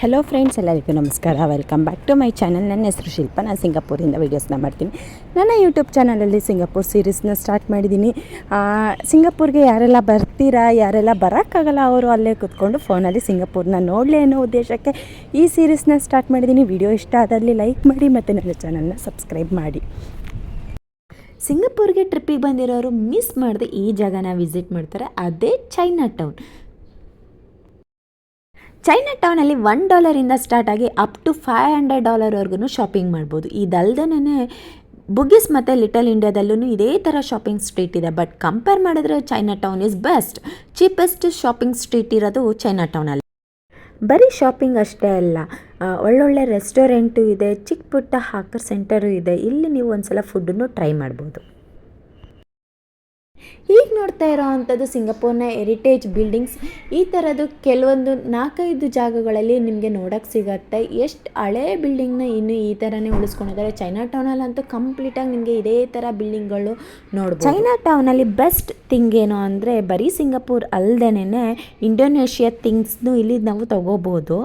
Hello friends ಎಲ್ಲರಿಗೂ ನಮಸ್ಕಾರ. Welcome back to my channel ನನ್ನ ಹೆಸರು ಶಿಲ್ಪ. ನಾನು ಸಿಂಗಾಪುರಿಂದ ವೀಡಿಯೋಸ್ನ ಮಾಡ್ತೀನಿ. ನನ್ನ ಯೂಟ್ಯೂಬ್ ಚಾನಲಲ್ಲಿ ಸಿಂಗಾಪುರ್ ಸೀರೀಸ್ನ ಸ್ಟಾರ್ಟ್ ಮಾಡಿದ್ದೀನಿ. ಸಿಂಗಾಪುರ್ಗೆ ಯಾರೆಲ್ಲ ಬರ್ತೀರಾ, ಯಾರೆಲ್ಲ ಬರೋಕ್ಕಾಗಲ್ಲ ಅವರು ಅಲ್ಲೇ ಕೂತ್ಕೊಂಡು ಫೋನಲ್ಲಿ ಸಿಂಗಾಪುರ್ನ ನೋಡಲಿ ಅನ್ನೋ ಉದ್ದೇಶಕ್ಕೆ ಈ ಸೀರೀಸ್ನ ಸ್ಟಾರ್ಟ್ ಮಾಡಿದ್ದೀನಿ. ವಿಡಿಯೋ ಇಷ್ಟ ಆದಲ್ಲಿ ಲೈಕ್ ಮಾಡಿ ಮತ್ತು ನನ್ನ ಚಾನಲ್ನ ಸಬ್ಸ್ಕ್ರೈಬ್ ಮಾಡಿ. ಸಿಂಗಾಪುರ್ಗೆ ಟ್ರಿಪ್ಪಿಗೆ ಬಂದಿರೋರು ಮಿಸ್ ಮಾಡದೆ ಈ ಜಾಗನ ವಿಸಿಟ್ ಮಾಡ್ತಾರೆ. ಅದೇ ಚೈನಾ ಟೌನ್ ಚೈನಾ ಟೌನಲ್ಲಿ ಒನ್ ಡಾಲರಿಂದ ಸ್ಟಾರ್ಟ್ ಆಗಿ ಅಪ್ ಟು ಫೈವ್ ಹಂಡ್ರೆಡ್ ಡಾಲರ್ವರೆಗೂ ಶಾಪಿಂಗ್ ಮಾಡ್ಬೋದು. ಇದಲ್ದೇ ಬುಗ್ಗಿಸ್ ಮತ್ತು ಲಿಟಲ್ ಇಂಡಿಯಾದಲ್ಲೂ ಇದೇ ಥರ ಶಾಪಿಂಗ್ ಸ್ಟ್ರೀಟ್ ಇದೆ. ಬಟ್ ಕಂಪೇರ್ ಮಾಡಿದ್ರೆ Chinatown is best cheapest shopping street ಇರೋದು ಚೈನಾ ಟೌನಲ್ಲಿ ಬರೀ ಶಾಪಿಂಗ್ ಅಷ್ಟೇ ಅಲ್ಲ ಒಳ್ಳೊಳ್ಳೆ ರೆಸ್ಟೋರೆಂಟು ಇದೆ, ಚಿಕ್ಕ ಪುಟ್ಟ ಹಾಕರ್ ಸೆಂಟರು ಇದೆ. ಇಲ್ಲಿ ನೀವು ಒಂದು ಸಲ ಫುಡ್ಡನ್ನು ಟ್ರೈ ಮಾಡ್ಬೋದು. ಈಗ ನೋಡ್ತಾ ಇರೋ ಅಂಥದ್ದು ಸಿಂಗಪೂರ್ನ ಹೆರಿಟೇಜ್ ಬಿಲ್ಡಿಂಗ್ಸ್ ಈ ಥರದ್ದು ಕೆಲವೊಂದು ನಾಲ್ಕೈದು ಜಾಗಗಳಲ್ಲಿ ನಿಮಗೆ ನೋಡೋಕ್ಕೆ ಸಿಗತ್ತೆ. ಎಷ್ಟು ಹಳೇ ಬಿಲ್ಡಿಂಗ್ನ ಇನ್ನು ಈ ಥರನೇ ಉಳಿಸ್ಕೊಂಡಿದ್ದಾರೆ. ಚೈನಾ ಟೌನಲ್ಲಂತೂ ಕಂಪ್ಲೀಟಾಗಿ ನಿಮಗೆ ಇದೇ ಥರ ಬಿಲ್ಡಿಂಗ್ಗಳು ನೋಡ್ಬೋದು. ಚೈನಾ ಟೌನಲ್ಲಿ ಬೆಸ್ಟ್ ಥಿಂಗ್ ಏನು ಅಂದರೆ ಬರೀ ಸಿಂಗಪೂರ್ ಅಲ್ಲದೇನೆ ಇಂಡೋನೇಷ್ಯಾ ಥಿಂಗ್ಸ್ನು ಇಲ್ಲಿ ನಾವು ತಗೋಬೋದು.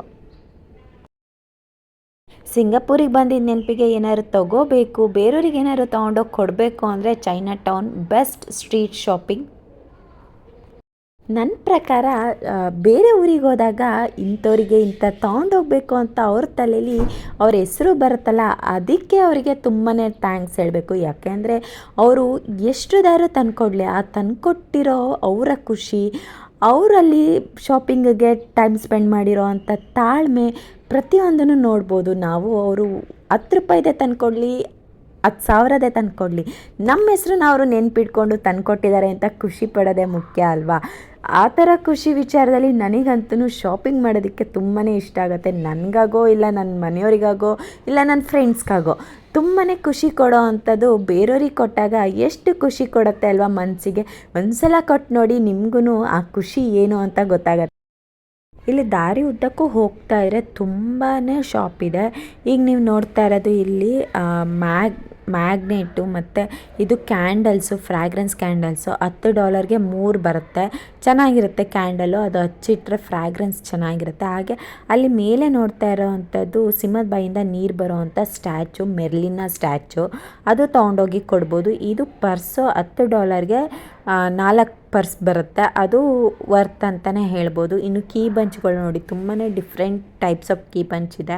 ಸಿಂಗಪೂರಿಗೆ ಬಂದಿದ್ದ ನೆನಪಿಗೆ ಏನಾದ್ರು ತಗೋಬೇಕು ಬೇರೆಯವ್ರಿಗೆ ಏನಾದ್ರು ತೊಗೊಂಡೋಗಿ ಕೊಡಬೇಕು ಅಂದರೆ China town best street shopping ನನ್ನ ಪ್ರಕಾರ ಬೇರೆ ಊರಿಗೆ ಹೋದಾಗ ಇಂಥವ್ರಿಗೆ ಇಂಥ ತೊಗೊಂಡೋಗ್ಬೇಕು ಅಂತ ಅವ್ರ ತಲೆಯಲ್ಲಿ ಅವ್ರ ಹೆಸರು ಬರುತ್ತಲ್ಲ, ಅದಕ್ಕೆ ಅವರಿಗೆ ತುಂಬಾ ಥ್ಯಾಂಕ್ಸ್ ಹೇಳಬೇಕು. ಯಾಕೆಂದರೆ ಅವರು ಎಷ್ಟುದಾರು ತಂದುಕೊಡ್ಲಿ, ಆ ತಂದುಕೊಟ್ಟಿರೋ ಅವರ ಖುಷಿ ಅವರಲ್ಲಿ ಶಾಪಿಂಗಿಗೆ ಟೈಮ್ ಸ್ಪೆಂಡ್ ಮಾಡಿರೋ ಅಂಥ ತಾಳ್ಮೆ ಪ್ರತಿಯೊಂದನ್ನು ನೋಡ್ಬೋದು ನಾವು. ಅವರು ಹತ್ತು ರೂಪಾಯಿದೆ ತಂದ್ಕೊಡ್ಲಿ, ಹತ್ತು ಸಾವಿರದೇ ತಂದ್ಕೊಡ್ಲಿ. ನಮ್ಮ ಹೆಸ್ರನ್ನ ಅವರು ನೆನ್ಪಿಟ್ಕೊಂಡು ತಂದ್ಕೊಟ್ಟಿದ್ದಾರೆ ಅಂತ ಖುಷಿ ಪಡೋದೇ ಮುಖ್ಯ ಅಲ್ವಾ? ಆ ಥರ ಖುಷಿ ವಿಚಾರದಲ್ಲಿ ನನಗಂತೂ ಶಾಪಿಂಗ್ ಮಾಡೋದಕ್ಕೆ ತುಂಬಾ ಇಷ್ಟ ಆಗುತ್ತೆ. ನನಗಾಗೋ ಇಲ್ಲ ನನ್ನ ಮನೆಯವರಿಗಾಗೋ ಇಲ್ಲ ನನ್ನ ಫ್ರೆಂಡ್ಸ್ಗಾಗೋ ತುಂಬಾ ಖುಷಿ ಕೊಡೋ ಅಂಥದ್ದು ಬೇರೆಯವ್ರಿಗೆ ಕೊಟ್ಟಾಗ ಎಷ್ಟು ಖುಷಿ ಕೊಡುತ್ತೆ ಅಲ್ವಾ ಮನಸ್ಸಿಗೆ ಒಂದ್ಸಲ ಕೊಟ್ಟು ನೋಡಿ ನಿಮಗೂ ಆ ಖುಷಿ ಏನು ಅಂತ ಗೊತ್ತಾಗತ್ತೆ. ಇಲ್ಲಿ ದಾರಿ ಉದ್ದಕ್ಕೂ ಹೋಗ್ತಾ ಇದ್ರೆ ತುಂಬಾ ಶಾಪ್ ಇದೆ. ಈಗ ನೀವು ನೋಡ್ತಾ ಇರೋದು ಇಲ್ಲಿ ಮ್ಯಾಗ್ ಮ್ಯಾಗ್ನೆಟು ಮತ್ತು ಇದು ಕ್ಯಾಂಡಲ್ಸು ಫ್ರ್ಯಾಗ್ರೆನ್ಸ್ ಕ್ಯಾಂಡಲ್ಸು. ಹತ್ತು ಡಾಲರ್ಗೆ ಮೂರು ಬರುತ್ತೆ. ಚೆನ್ನಾಗಿರುತ್ತೆ ಕ್ಯಾಂಡಲು. ಅದು ಹಚ್ಚಿಟ್ರೆ ಫ್ರ್ಯಾಗ್ರೆನ್ಸ್ ಚೆನ್ನಾಗಿರುತ್ತೆ. ಹಾಗೆ ಅಲ್ಲಿ ಮೇಲೆ ನೋಡ್ತಾ ಇರೋವಂಥದ್ದು ಸಿಂಹದ ಬಾಯಿಂದ ನೀರು ಬರೋವಂಥ ಸ್ಟ್ಯಾಚು ಮೆರ್ಲಿನ ಸ್ಟ್ಯಾಚು. ಅದು ತೊಗೊಂಡೋಗಿ ಕೊಡ್ಬೋದು. ಇದು ಪರ್ಸು ಹತ್ತು ಡಾಲರ್ಗೆ ನಾಲ್ಕು ಪರ್ಸ್ ಬರುತ್ತೆ. ಅದು ವರ್ತ್ ಅಂತಲೇ ಹೇಳ್ಬೋದು. ಇನ್ನು ಕೀ ಬಂಚ್ಗಳು ನೋಡಿ ತುಂಬಾ different types of key bunch ಇದೆ.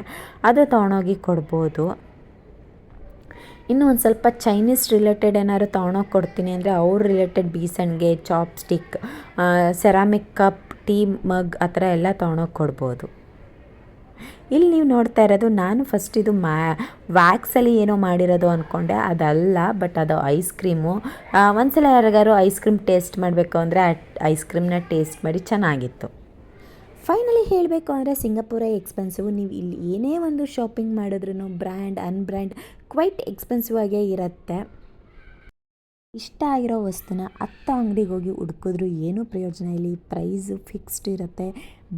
ಅದು ತೊಗೊಂಡೋಗಿ ಕೊಡ್ಬೋದು. ಇನ್ನು ಒಂದು ಸ್ವಲ್ಪ ಚೈನೀಸ್ ರಿಲೇಟೆಡ್ ಏನಾದ್ರು ತೊಗೊಳೋಕೆ ಕೊಡ್ತೀನಿ ಅಂದರೆ ಅವ್ರ related ಬೀಸಣ್ಗೆ chopstick ceramic cup tea mug ಆ ಥರ ಎಲ್ಲ ತೊಗೊಳೋಕೆ ಕೊಡ್ಬೋದು. ಇಲ್ಲಿ ನೀವು ನೋಡ್ತಾ ಇರೋದು, ನಾನು ಫಸ್ಟ್ ಇದು ಮ್ಯಾ ವ್ಯಾಕ್ಸಲ್ಲಿ ಏನೋ ಮಾಡಿರೋದು ಅಂದ್ಕೊಂಡೆ ಅದಲ್ಲ ಬಟ್ ಅದು ಐಸ್ ಕ್ರೀಮು ಒಂದ್ಸಲ ಯಾರಿಗಾರು ಐಸ್ ಕ್ರೀಮ್ ಟೇಸ್ಟ್ ಮಾಡಬೇಕು ಅಂದರೆ ಐಸ್ ಕ್ರೀಮ್ನ ಟೇಸ್ಟ್ ಮಾಡಿ ಚೆನ್ನಾಗಿತ್ತು. ಫೈನಲಿ ಹೇಳಬೇಕು ಅಂದರೆ ಸಿಂಗಾಪುರ ಎಕ್ಸ್ಪೆನ್ಸಿವ್ ನೀವು ಇಲ್ಲಿ ಏನೇ ಒಂದು ಶಾಪಿಂಗ್ ಮಾಡಿದ್ರೂ ಬ್ರ್ಯಾಂಡ್ ಅನ್ಬ್ರ್ಯಾಂಡ್ ಕ್ವೈಟ್ ಎಕ್ಸ್ಪೆನ್ಸಿವ್ ಆಗೇ ಇರುತ್ತೆ. ಇಷ್ಟ ಆಗಿರೋ ವಸ್ತುನ ಹತ್ತು ಅಂಗಡಿಗೆ ಹೋಗಿ ಹುಡ್ಕಿದ್ರು ಏನೂ ಪ್ರಯೋಜನ ಇಲ್ಲಿ. ಪ್ರೈಸು ಫಿಕ್ಸ್ಡ್ ಇರುತ್ತೆ.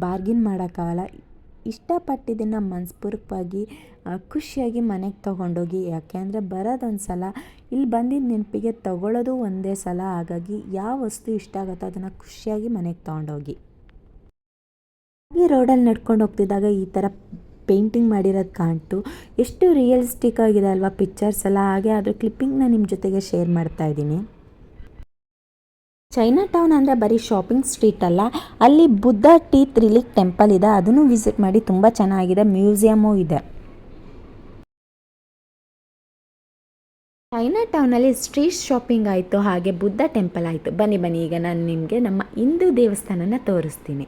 ಬಾರ್ಗಿನ್ ಮಾಡೋಕ್ಕಾಗಲ್ಲ. ಇಷ್ಟಪಟ್ಟಿದ್ದನ್ನು ಮನಸ್ಪೂರ್ವಕವಾಗಿ ಖುಷಿಯಾಗಿ ಮನೆಗೆ ತೊಗೊಂಡೋಗಿ ಯಾಕೆಂದರೆ ಬರೋದೊಂದು ಸಲ ಇಲ್ಲಿ ಬಂದಿದ್ದ ನೆನಪಿಗೆ ತೊಗೊಳ್ಳೋದು ಒಂದೇ ಸಲ, ಹಾಗಾಗಿ ಯಾವ ವಸ್ತು ಇಷ್ಟ ಆಗುತ್ತೋ ಅದನ್ನು ಖುಷಿಯಾಗಿ ಮನೆಗೆ ತೊಗೊಂಡೋಗಿ. ಈ ರೋಡಲ್ಲಿ ನಡ್ಕೊಂಡು ಹೋಗ್ತಿದ್ದಾಗ ಈ ಥರ ಪೇಂಟಿಂಗ್ ಮಾಡಿರೋದು ಕಾಣ್ತು. ಎಷ್ಟು ರಿಯಲಿಸ್ಟಿಕ್ ಆಗಿದೆ ಅಲ್ವಾ ಪಿಕ್ಚರ್ಸ್ ಎಲ್ಲ? ಹಾಗೆ ಅದ್ರ ಕ್ಲಿಪ್ಪಿಂಗ್ನ ನಿಮ್ಮ ಜೊತೆಗೆ ಶೇರ್ ಮಾಡ್ತಾ ಇದ್ದೀನಿ. ಚೈನಾ ಟೌನ್ ಅಂದರೆ ಬರೀ ಶಾಪಿಂಗ್ ಸ್ಟ್ರೀಟ್ ಅಲ್ಲ, ಅಲ್ಲಿ ಬುದ್ಧ ಟೀ ತ್ರಿಲಿಕ್ ಟೆಂಪಲ್ ಇದೆ. ಅದನ್ನು ವಿಸಿಟ್ ಮಾಡಿ ತುಂಬ ಚೆನ್ನಾಗಿದೆ. ಮ್ಯೂಸಿಯಮು ಇದೆ. ಚೈನಾ ಟೌನಲ್ಲಿ ಸ್ಟ್ರೀಟ್ ಶಾಪಿಂಗ್ ಆಯಿತು, ಹಾಗೆ ಬುದ್ಧ ಟೆಂಪಲ್ ಆಯಿತು. ಬನ್ನಿ ಬನ್ನಿ, ಈಗ ನಾನು ನಿಮಗೆ ನಮ್ಮ ಹಿಂದೂ ದೇವಸ್ಥಾನನ ತೋರಿಸ್ತೀನಿ.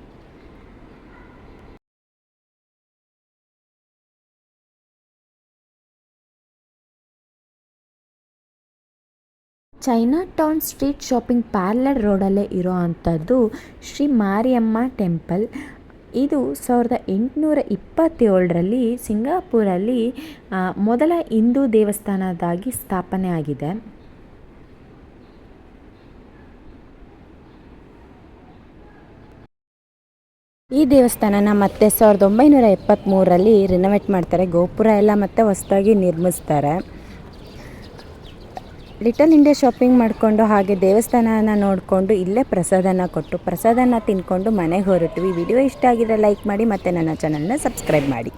China town street shopping parlour ರೋಡಲ್ಲೇ ಇರೋ ಅಂಥದ್ದು ಶ್ರೀ ಮಾರಿಯಮ್ಮ ಟೆಂಪಲ್. ಇದು ಸಾವಿರದ ಎಂಟುನೂರ ಇಪ್ಪತ್ತೇಳರಲ್ಲಿ ಸಿಂಗಾಪುರಲ್ಲಿ ಮೊದಲ ಹಿಂದೂ ದೇವಸ್ಥಾನದಾಗಿ ಸ್ಥಾಪನೆ ಆಗಿದೆ. ಈ ದೇವಸ್ಥಾನನ ಮತ್ತೆ ಸಾವಿರದ ಒಂಬೈನೂರ ಎಪ್ಪತ್ತ್ಮೂರರಲ್ಲಿ ರಿನೋವೇಟ್ ಮಾಡ್ತಾರೆ. ಗೋಪುರ ಎಲ್ಲ ಮತ್ತೆ ಹೊಸದಾಗಿ ನಿರ್ಮಿಸ್ತಾರೆ. ಲಿಟಲ್ ಇಂಡಿಯಾ ಶಾಪಿಂಗ್ ಮಾಡಿಕೊಂಡು ಹಾಗೆ ದೇವಸ್ಥಾನನ ನೋಡಿಕೊಂಡು ಇಲ್ಲೇ ಪ್ರಸಾದನ ಕೊಟ್ಟು ಪ್ರಸಾದನ ತಿನ್ಕೊಂಡು ಮನೆಗೆ ಹೊರಟ್ವಿ. ವಿಡಿಯೋ ಇಷ್ಟ ಆಗಿದ್ರೆ ಲೈಕ್ ಮಾಡಿ ಮತ್ತು ನನ್ನ ಚಾನಲ್ನ ಸಬ್ಸ್ಕ್ರೈಬ್ ಮಾಡಿ.